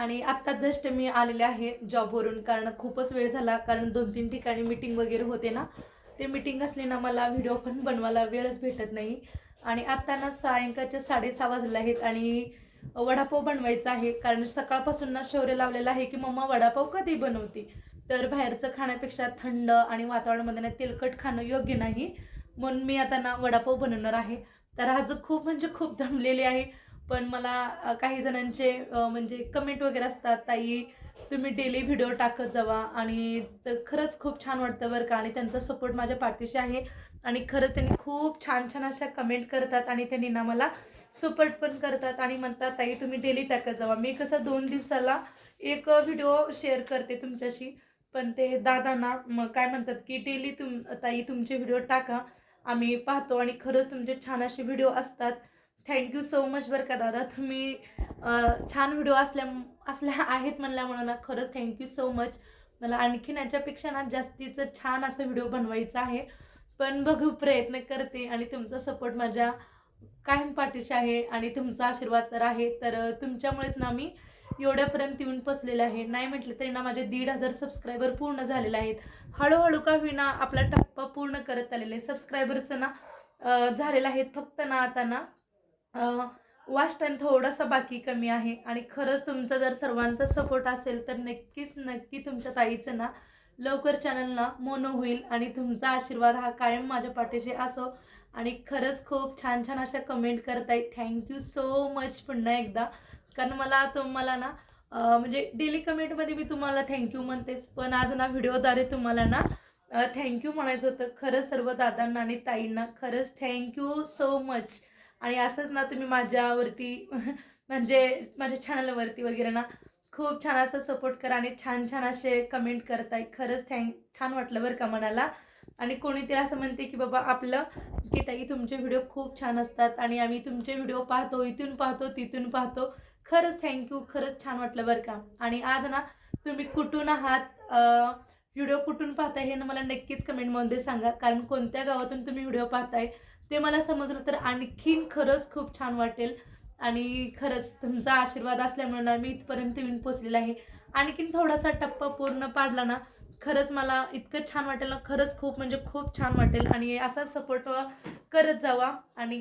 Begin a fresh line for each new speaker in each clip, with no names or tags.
आणि आत्ता जस्ट मी आलेले आहे जॉबवरून कारण खूपच वेळ झाला कारण दोन तीन ठिकाणी मीटिंग वगैरे होते ना ते मीटिंग असले ना मला व्हिडिओ पण बनवायला वेळच भेटत नाही. आणि आत्ता ना सायंकाळचे साडेसहा वाजले आहेत आणि वडापाव बनवायचा आहे कारण सकाळपासून ना शौर्य लावलेला आहे की मम्मा वडापाव कधी बनवते? तर बाहेरचं खाण्यापेक्षा थंड आणि वातावरणामध्ये ना तेलकट खाणं योग्य नाही. म्हणून मी आता ना वडापाव बनवणार आहे. तर आज खूप म्हणजे खूप दमलेली आहे. पण मला काही जणांचे म्हणजे कमेंट वगैरे असतात ताई तुम्ही डेली व्हिडिओ टाकत जावा आणि तर खरंच खूप छान वाटतं बरं का आणि त्यांचा सपोर्ट माझ्या पाठीशी आहे आणि खरंच त्यांनी खूप छान छान अशा कमेंट करतात आणि त्यांनी ना मला सपोर्ट पण करतात आणि म्हणतात ताई तुम्ही डेली टाकत जावा. मी कसं दोन दिवसाला एक व्हिडिओ शेअर करते तुमच्याशी. पण ते दादा ना मग काय म्हणतात की डेली तुम ताई तुमचे व्हिडिओ टाका. आम्ही पाहतो आणि खरंच तुमचे छान असे व्हिडिओ असतात. थँक्यू सो मच बरं का दादा. तुम्ही छान व्हिडिओ असल्या असल्या आहेत म्हणल्यामुळं ना खरंच थँक्यू सो मच मला आणखीन याच्यापेक्षा ना जास्तीचं छान असं व्हिडिओ बनवायचा आहे. पण बघू प्रयत्न करते आणि तुमचा सपोर्ट माझ्या कायम पाठीशी आहे आणि तुमचा आशीर्वाद तर आहे. तर तुमच्यामुळेच ना मी एवढ्यापर्यंत येऊन पोचलेले आहे. नाही म्हटलं तरी ना माझे दीड हजार सबस्क्रायबर पूर्ण झालेले आहेत. हळूहळू का होईना आपला टप्पा पूर्ण करत आलेले आहे. सबस्क्रायबरचं ना झालेलं आहे. फक्त ना आता ना वॉच टाईम थोडासा बाकी कमी आहे. आणि खरंच तुमचा जर सर्वांचा सपोर्ट असेल तर नक्कीच नक्की तुमच्या ताईचं ना लवकर चॅनलला मोनो होईल. आणि तुमचा आशीर्वाद हा कायम माझ्या पाठीशी असो. आणि खरंच खूप छान छान अशा कमेंट करताय. थँक्यू सो मच पुन्हा एकदा. कारण मला तुम्हाला ना म्हणजे डेली कमेंटमध्ये मी तुम्हाला थँक्यू म्हणतेच. पण आज ना व्हिडिओद्वारे तुम्हाला ना थँक्यू म्हणायचं होतं. खरंच सर्व दादांना आणि ताईंना खरंच थँक्यू सो मच आणि असंच ना तुम्ही माझ्यावरती म्हणजे माझ्या चॅनलवरती वगैरे ना खूप छान असं सपोर्ट करा आणि छान छान असे कमेंट करताय. खरंच थँक छान वाटलं बरं का मनाला. आणि कोणीतरी असं म्हणते की बाबा आपलं की ताई तुमचे व्हिडिओ खूप छान असतात आणि आम्ही तुमचे व्हिडिओ पाहतो इथून पाहतो तिथून पाहतो. खरंच थँक्यू खरंच छान वाटलं बरं का. आणि आज ना तुम्ही कुठून आहात व्हिडिओ कुठून पाहताय हे ना मला नक्कीच कमेंटमध्ये सांगा. कारण कोणत्या गावातून तुम्ही व्हिडिओ पाहताय ते मला समजलं तर आणखीन खरंच खूप छान वाटेल. आणि खरंच तुमचा आशीर्वाद असल्यामुळे ना मी इथपर्यंत येऊन पोचलेला आहे. आणखीन थोडासा टप्पा पूर्ण पाडला ना खरंच मला इतकं छान वाटेल ना खरंच खूप म्हणजे खूप छान वाटेल. आणि असा सपोर्ट करत जावा. आणि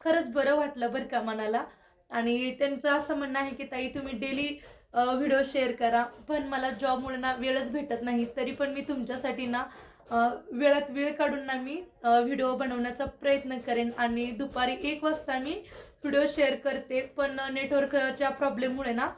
खरंच बरं वाटलं बरं का मनाला. आणि त्यांचं असं म्हणणं आहे की ताई तुम्ही डेली व्हिडिओ शेअर करा. पण मला जॉबमुळे ना वेळच भेटत नाही. तरी पण मी तुमच्यासाठी ना वेळात वेळ काढून ना मी व्हिडिओ बनवण्याचा प्रयत्न करेन. आणि दुपारी एक वाजता मी व्हिडिओ शेअर करते. पण नेटवर्कच्या प्रॉब्लेममुळे ना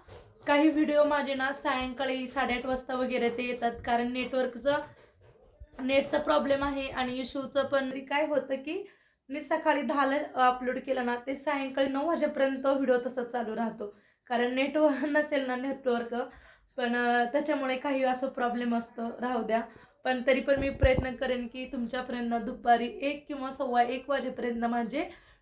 काही व्हिडिओ माझे ना सायंकाळी साडेआठ वाजता वगैरे ते येतात. कारण नेटवर्कचं नेटचा प्रॉब्लेम आहे आणि इशूचं पण. काय होतं की मी सकाळी दहाला अपलोड केलं ना ते सायंकाळी नऊ वाजेपर्यंत व्हिडिओ तसाच चालू राहतो. कारण नेटवर्क नसेल ना नेटवर्क पण त्याच्यामुळे काही असं प्रॉब्लेम असतो. राहू द्या. पण तरी पण मी प्रयत्न करेन की तुमच्यापर्यंत दुपारी एक किंवा सव्वा एक वाजेपर्यंत माझे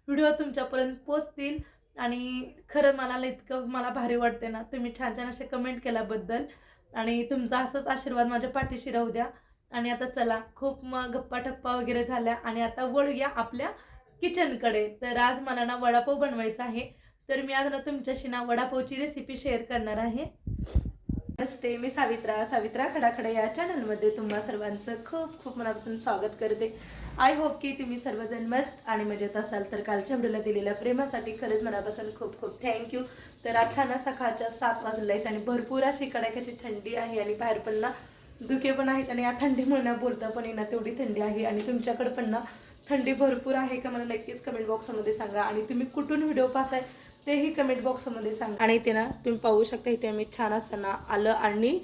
व्हिडिओ तुमच्यापर्यंत पोचतील. आणि खरं मला इतकं मला भारी वाटते ना. तुम्ही छान छान असे कमेंट केल्याबद्दल. आणि तुमचा असंच आशीर्वाद माझ्या पाठीशी राहू द्या. आणि आता चला खूप मग गप्पा टप्पा वगैरे झाल्या. आणि आता वळूया आपल्या किचनकडे तर आज मला ना वडापाव बनवायचा आहे. तर मी आज ना तुमच्याशी ना वडापावची रेसिपी शेअर करणार आहे. नमस्ते मी सावित्रा. सावित्रा खडाखडा या चॅनलमध्ये तुम्हा सर्वांचं खूप खूप मनापासून स्वागत करते. आय होप की तुम्ही सर्वजण मस्त आणि मजेत असाल. तर कालच्या व्हिडिओला दिलेल्या प्रेमासाठी खरंच मनापासून खूप खूप थँक्यू तर आता ना सकाळच्या सात वाजल्या आहेत आणि भरपूर अशी कडाक्याची थंडी आहे आणि बाहेर पण ना धुके पण आहेत आणि या थंडीमुळे ना बोलता पण येणार तेवढी थंडी आहे आणि तुमच्याकडे पण ना थंडी भरपूर आहे का मला नक्कीच कमेंट बॉक्समध्ये सांगा. आणि तुम्ही कुठून व्हिडिओ पाहताय? तेही कमेंट बॉक्समध्ये सांगा. आणि इथे ना तुम्ही पाहू शकता इथे आम्ही छान असताना आलं आणि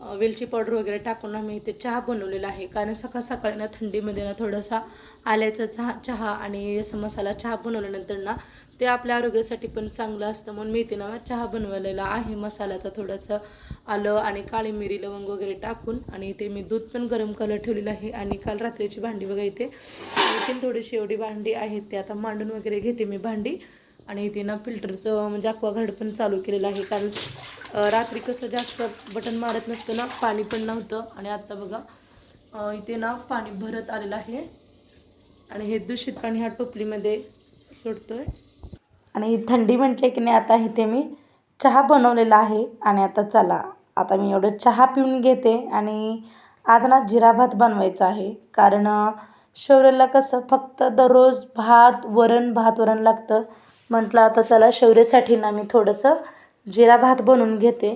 वेलची पावडर वगैरे टाकून आम्ही इथे चहा बनवलेला आहे. कारण सकाळ सकाळी ना थंडीमध्ये ना थोडासा आल्याचा चहा चहा आणि असं मसाला चहा बनवल्यानंतर ना ते आपल्या आरोग्यासाठी पण चांगलं असतं. म्हणून मी इथे ना चहा बनवलेला आहे. मसाल्याचा थोडंसं आलं आणि काळी मिरी लवंग वगैरे टाकून आणि इथे मी दूध पण गरम करायला ठेवलेलं आहे. आणि काल रात्रीची भांडी बघा इथे आणखीन थोडीशी एवढी भांडी आहेत ते आता मांडून वगैरे घेते मी भांडी. आणि इथे ना फिल्टरचं म्हणजे अक्वागार्ड पण चालू केलेलं आहे. कारण रात्री कसं जास्त बटन मारत नसतं ना पाणी पण नव्हतं. आणि आत्ता बघा इथे ना पाणी भरत आलेलं आहे. आणि हे दूषित पाणी ह्या टोपलीमध्ये सोडतोय. आणि थंडी म्हटले की नाही आता इथे मी
चहा बनवलेला आहे. आणि आता चला आता मी एवढं चहा पिऊन घेते. आणि आज ना जिरा भात बनवायचा आहे. कारण शौर्यला कसं फक्त दररोज भात वरण भात वरण लागतं. म्हटलं आता चला शौर्यासाठी ना मी थोडंसं जिरा भात बनवून घेते.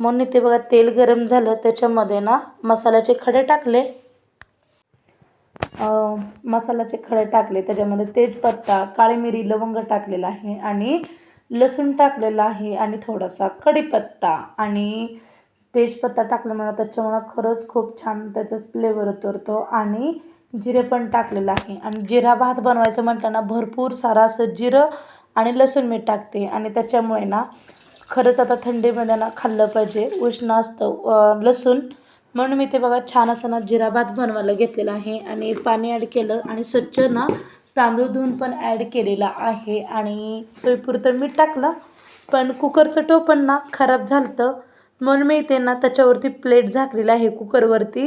म्हणून इथे बघा तेल गरम झालं. त्याच्यामध्ये ना मसाल्याचे खडे टाकले. मसाल्याचे खडे टाकले. त्याच्यामध्ये तेजपत्ता काळी मिरी लवंग टाकलेला आहे आणि लसूण टाकलेला आहे आणि थोडासा कढीपत्ता आणि तेजपत्ता टाकल्यामुळे त्याच्यामुळं खरंच खूप छान त्याचाच फ्लेवर उतरतो आणि जिरे पण टाकलेलं आहे. आणि जिरा भात बनवायचं म्हटलं ना भरपूर सारं असं जिरं आणि लसूण मी टाकते. आणि त्याच्यामुळे ना खरंच आता थंडीमध्ये ना खाल्लं पाहिजे. उष्ण असतं. लसूण. म्हणून मी ते बघा छान असं ना जिरा भात बनवायला घेतलेला आहे. आणि पाणी ॲड केलं. आणि स्वच्छ ना तांदूळ धुवून पण ॲड केलेला आहे. आणि चवीपुरतं मीठ टाकलं. पण कुकरचं टोपण ना खराब झालं म्हणून मी इथे ना त्याच्यावरती प्लेट झाकलेलं आहे कुकरवरती.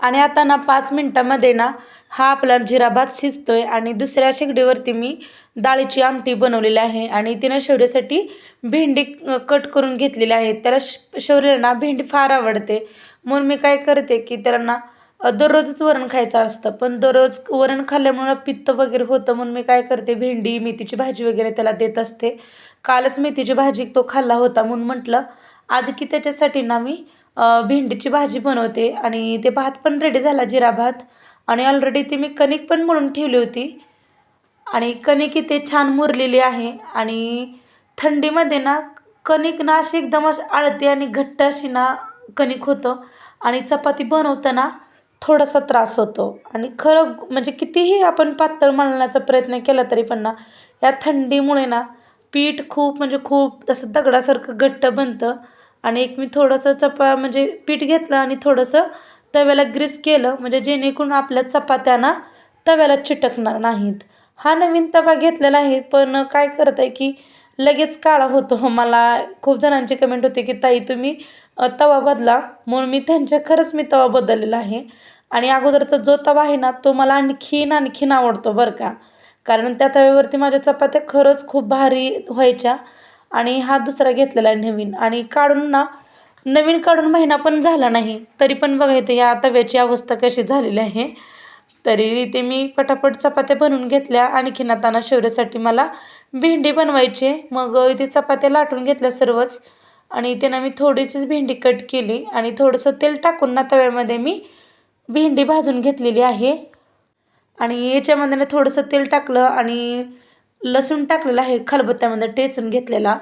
आणि आता ना पाच मिनटामध्ये ना हा आपला जिरा भात आहे आणि दुसऱ्या शेगडीवरती मी डाळीची आमटी बनवलेली आहे आणि तिनं शौर्यासाठी भेंडी कट करून घेतलेली आहे. त्याला श शौर्याला ना भेंडी फार आवडते. म्हणून मी काय करते की त्याला ना दररोजच वरण खायचं असतं. पण दररोज वरण खाल्ल्यामुळं पित्त वगैरे होतं. म्हणून मी काय करते भेंडी मेथीची भाजी वगैरे त्याला देत असते. कालच मेथीची भाजी तो खाल्ला होता. म्हणून म्हटलं आज की त्याच्यासाठी ना मी भेंडीची भाजी बनवते आणि ते भात पण रेडी झाला जिरा भात. आणि ऑलरेडी ती मी कणिक पण म्हणून ठेवली होती. आणि कणिक इथे छान मुरलेली आहे. आणि थंडीमध्ये ना कणिक ना अशी एकदम अशी आळते आणि घट्ट अशी ना कणिक होतं. आणि चपाती बनवताना थोडासा त्रास होतो. आणि खरं म्हणजे कितीही आपण पातळ मळण्याचा प्रयत्न केला तरी पण ना या थंडीमुळे ना पीठ खूप म्हणजे खूप असं दगडासारखं घट्ट बनतं. आणि एक मी थोडंसं चपा म्हणजे पीठ घेतलं आणि थोडंसं तव्याला ग्रीस केलं म्हणजे जेणेकरून आपल्या चपात्यांना तव्याला चिटकणार नाहीत. हा नवीन तवा घेतलेला आहे पण काय करत आहे की लगेच काळा होतो. मला खूप जणांची कमेंट होते की ताई तुम्ही तवा बदला. म्हणून मी त्यांच्या खरंच मी तवा बदललेला आहे. आणि अगोदरचा जो तवा आहे ना तो मला आणखीन आणखीन आवडतो बरं का. कारण त्या तव्यावरती माझ्या चपात्या खरंच खूप भारी व्हायच्या. आणि हा दुसरा घेतलेला आहे नवीन. आणि काढून ना नवीन काढून महिना पण झाला नाही तरी पण बघा इथे या तव्याची अवस्था कशी झालेली आहे. तरी ते मी पटापट चपात्या बनवून घेतल्या. आणखीन आता ना शौर्यासाठी मला भेंडी बनवायची मग इथे चपात्या लाटून घेतल्या सर्वच. आणि इथे ना मी थोडीशीच भेंडी कट केली. आणि थोडंसं तेल टाकून ना तव्यामध्ये मी भेंडी भाजून घेतलेली आहे. आणि याच्यामध्ये ना थोडंसं तेल टाकलं आणि लसूण टाकलेलं आहे खलबत्त्यामध्ये टेचून घेतलेला.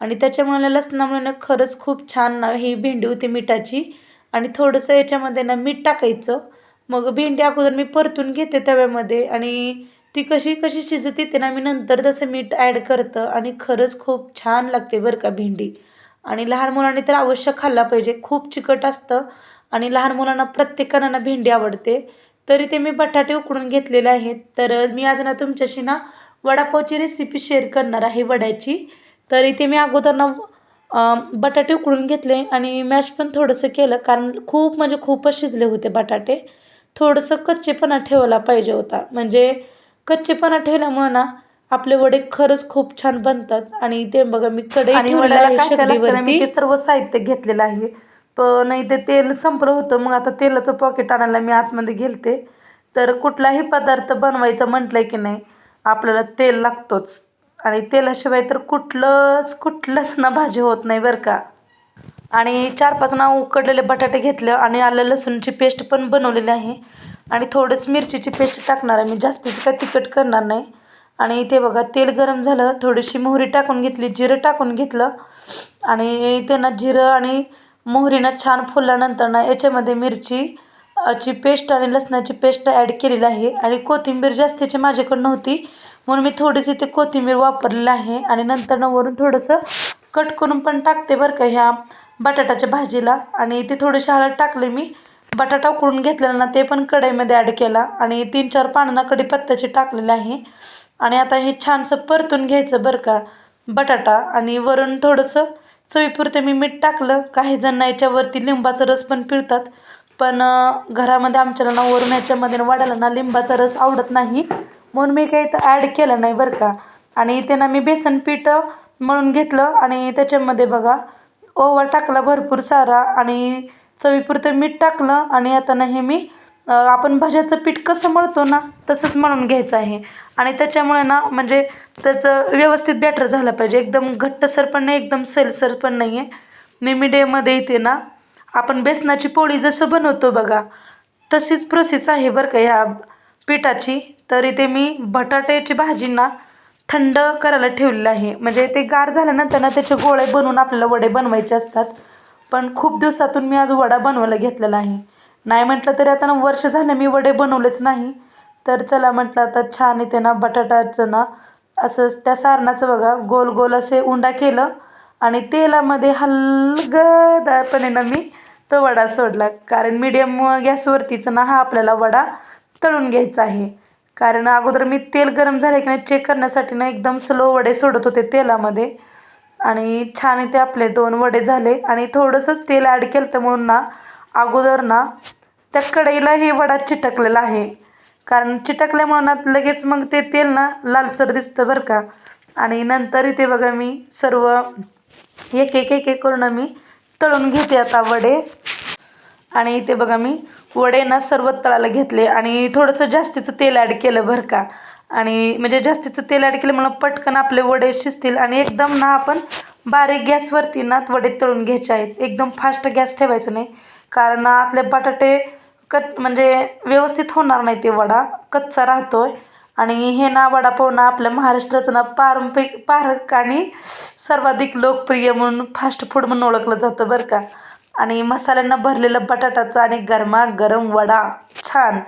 आणि त्याच्यामुळे लसणामुळे ना खरंच खूप छान ना ही भेंडी होती मिठाची. आणि थोडंसं याच्यामध्ये ना मीठ टाकायचं. मग भेंडी अगोदर मी परतून घेते तव्यामध्ये. आणि ती कशी कशी शिजत येते ना मी नंतर तसं मीठ ॲड करतं. आणि खरंच खूप छान लागते बरं का भेंडी. आणि लहान मुलांनी तर अवश्य खाल्ला पाहिजे. खूप चिकट असतं. आणि लहान मुलांना प्रत्येकानं ना भेंडी आवडते. तरी ते मी बटाटे उकडून घेतलेले आहेत. तर मी आज ना तुमच्याशी ना वडापावची रेसिपी शेअर करणार आहे वड्याची. तर इथे मी अगोदर ना बटाटे उकडून घेतले आणि मॅश पण थोडंसं केलं कारण खूप म्हणजे खूपच शिजले होते बटाटे. थोडंसं कच्चेपणा ठेवायला पाहिजे होता. म्हणजे कच्चेपणा ठेवल्यामुळे ना आपले वडे खरंच खूप छान बनतात. आणि ते बघा मी कढई
आणि
सर्व साहित्य घेतलेलं आहे. पण इथे तेल संपलं होतं मग आता तेलाचं पॉकेट आणायला मी आतमध्ये गेलते. तर कुठलाही पदार्थ बनवायचा म्हटलं की नाही आपल्याला तेल लागतोच. आणि तेलाशिवाय तर कुठलंच कुठलंच ना भाजी होत नाही बरं का. आणि चार पाच ना उकडलेले बटाटे घेतले आणि आलं लसूणची पेस्ट पण बनवलेली आहे. आणि थोडंच मिरचीची पेस्ट टाकणार आहे. मी जास्तीचं काय तिखट करणार नाही. आणि ते बघा तेल गरम झालं थोडीशी मोहरी टाकून घेतली जिरं टाकून घेतलं. आणि त्यांना जिरं आणि मोहरीनं छान फुलल्यानंतर ना याच्यामध्ये मिरची ची पेस्ट आणि लसणाची पेस्ट ॲड केलेली आहे आणि कोथिंबीर जास्तीची माझ्याकडं नव्हती म्हणून मी थोडीशी इथे कोथिंबीर वापरलेलं आहे आणि नंतर ना वरून थोडंसं कट करून पण टाकते बरं का ह्या बटाट्याच्या भाजीला. आणि ते थोडीशी हळद टाकली मी. बटाटा उकळून घेतलेला ना ते पण कढईमध्ये ॲड केला आणि तीन चार पानांना कढीपत्त्याची टाकलेली आहे. आणि आता हे छानसं परतून घ्यायचं बरं का बटाटा. आणि वरून थोडंसं चवीपुरते मी मीठ टाकलं. काही जण याच्यावरती लिंबाचा रस पण पिळतात. पण घरामध्ये आमच्याला ना वरून याच्यामध्ये ना वाढायला ना लिंबाचा रस आवडत नाही. म्हणून मी काही ॲड केलं नाही बरं का. आणि इथे ना मी बेसन पीठ मळून घेतलं आणि त्याच्यामध्ये बघा ओवा टाकला भरपूर सारा आणि चवीपुरतं मीठ टाकलं आणि आता ना हे मी आपण भाज्याचं पीठ कसं मळतो ना तसंच मळून घ्यायचं आहे. आणि त्याच्यामुळे ना म्हणजे त्याचं व्यवस्थित बॅटर झालं पाहिजे. एकदम घट्टसर पण नाही एकदम सैलसर पण नाही आहे मी मीडियममध्ये इथे ना आपण बेसनाची पोळी जसं बनवतो बघा तशीच प्रोसेस आहे बरं का ह्या पिठाची. तर इथे मी बटाट्याची भाजी ना थंड करायला ठेवलेलं आहे. म्हणजे ते गार झाल्यानंतर ना त्याचे गोळे बनवून आपल्याला वडे बनवायचे असतात. पण खूप दिवसातून मी आज वडा बनवायला घेतलेला आहे. नाही म्हटलं तरी आता ना वर्ष झालं मी वडे बनवलेच नाही. तर चला म्हटलं आता छान इथे ना बटाट्याचं ना असं त्या सारणाचं बघा गोल गोल असे उंडा केलं. आणि तेलामध्ये हलगदारपणे ना मी तो वडा सोडला. कारण मीडियम गॅसवरतीच ना हा आपल्याला वडा तळून घ्यायचा आहे. कारण अगोदर मी तेल गरम झाले की नाही चेक करण्यासाठी ना एकदम स्लो वडे सोडत होते तेलामध्ये. आणि छान इथे आपले दोन वडे झाले. आणि थोडंसंच तेल ॲड केलं तर म्हणून ना अगोदर ना त्या कढईला हे वडा चिटकलेला आहे. कारण चिटकल्यामुळे ना लगेच मग ते तेल ना लालसर दिसतं बरं का. आणि नंतर इथे बघा मी सर्व एक एक एक एक करून मी तळून घेते आता वडे. आणि इथे बघा मी वडे ना सर्व तळायला घेतले आणि थोडंसं जास्तीचं तेल ॲड केलं बरं का. आणि म्हणजे जास्तीचं तेल ॲड केलं म्हणून पटकन आपले वडे शिजतील आणि एकदम ना आपण बारीक गॅसवरती ना वडे तळून घ्यायचे आहेत. एकदम फास्ट गॅस ठेवायचं नाही. कारण आतले बटाटे कट म्हणजे व्यवस्थित होणार नाही ते वडा. कच्चा राहतो आहे आणि हे ना वडापाव ना आपल्या महाराष्ट्राचं ना पारंपरिक पारक आणि सर्वाधिक लोकप्रिय म्हणून फास्ट फूड म्हणून ओळखलं जातं बरं का. आणि मसाल्यांना भरलेलं बटाटाचा आणि गरमागरम वडा छान.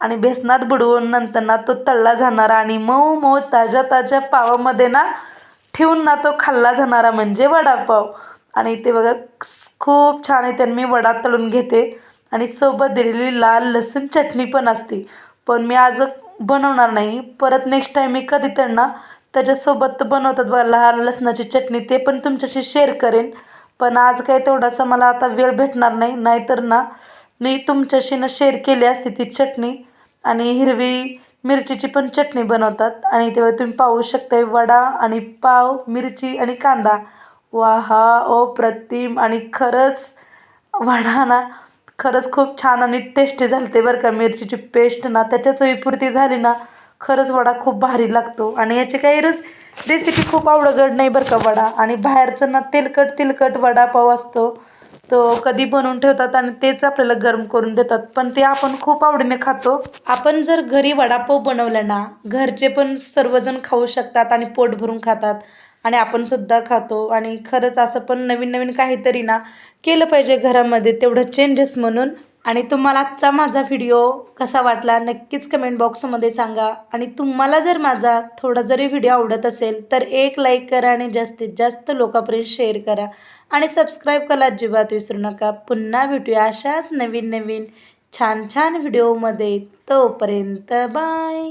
आणि बेसनात बुडवून नंतर ना तो तळला जाणारा आणि मऊ मऊ ताज्या ताज्या पावामध्ये ना ठेवून ना तो खाल्ला जाणारा म्हणजे वडापाव. आणि ते बघा खूप छान आहे. त्यांनी मी वडा तळून घेते. आणि सोबत दिलेली लाल लसूण चटणी पण असते. पण मी आज बनवणार नाही. परत नेक्स्ट टाईम मी कधी त्यांना त्याच्यासोबत बनवतात बघा लहान लसणाची चटणी ते पण तुमच्याशी शेअर करेन. पण आज काय तेवढासा मला आता वेळ भेटणार नाही. नाहीतर ना मी तुमच्याशी ना शेअर केली असती ती चटणी. आणि हिरवी मिरचीची पण चटणी बनवतात. आणि तेव्हा तुम्ही पाहू शकताय वडा आणि पाव मिरची आणि कांदा. वा हा ओ प्रतिम! आणि खरंच वडा ना खरंच खूप छान आणि टेस्टी झालते बरं का मिरचीची पेस्ट ना. त्याच्या चवीपुरती झाली ना खरंच वडा खूप भारी लागतो. आणि याची काही रोज रेसिपी खूप आवडगड नाही बरं का वडा. आणि बाहेरचं ना तेलकट तेलकट वडापाव असतो तो कधी बनवून ठेवतात आणि तेच आपल्याला गरम करून देतात. पण ते आपण खूप आवडीने खातो. आपण जर घरी वडापाव बनवला ना घरचे पण सर्वजण खाऊ शकतात आणि पोट भरून खातात. आणि आपण सुद्धा खातो. आणि खरंच असं पण नवीन नवीन काहीतरी ना केलं पाहिजे घरामध्ये तेवढं चेंजेस म्हणून. आणि तुम्हाला आजचा माझा व्हिडिओ कसा वाटला नक्कीच कमेंट बॉक्समध्ये सांगा. आणि तुम्हाला जर माझा थोडा जरी व्हिडिओ आवडत असेल तर एक लाईक करा आणि जास्तीत जास्त लोकांपर्यंत शेअर करा. आणि सबस्क्राईब करायला अजिबात विसरू नका. पुन्हा भेटूया अशाच नवीन नवीन छान छान व्हिडिओमध्ये तोपर्यंत बाय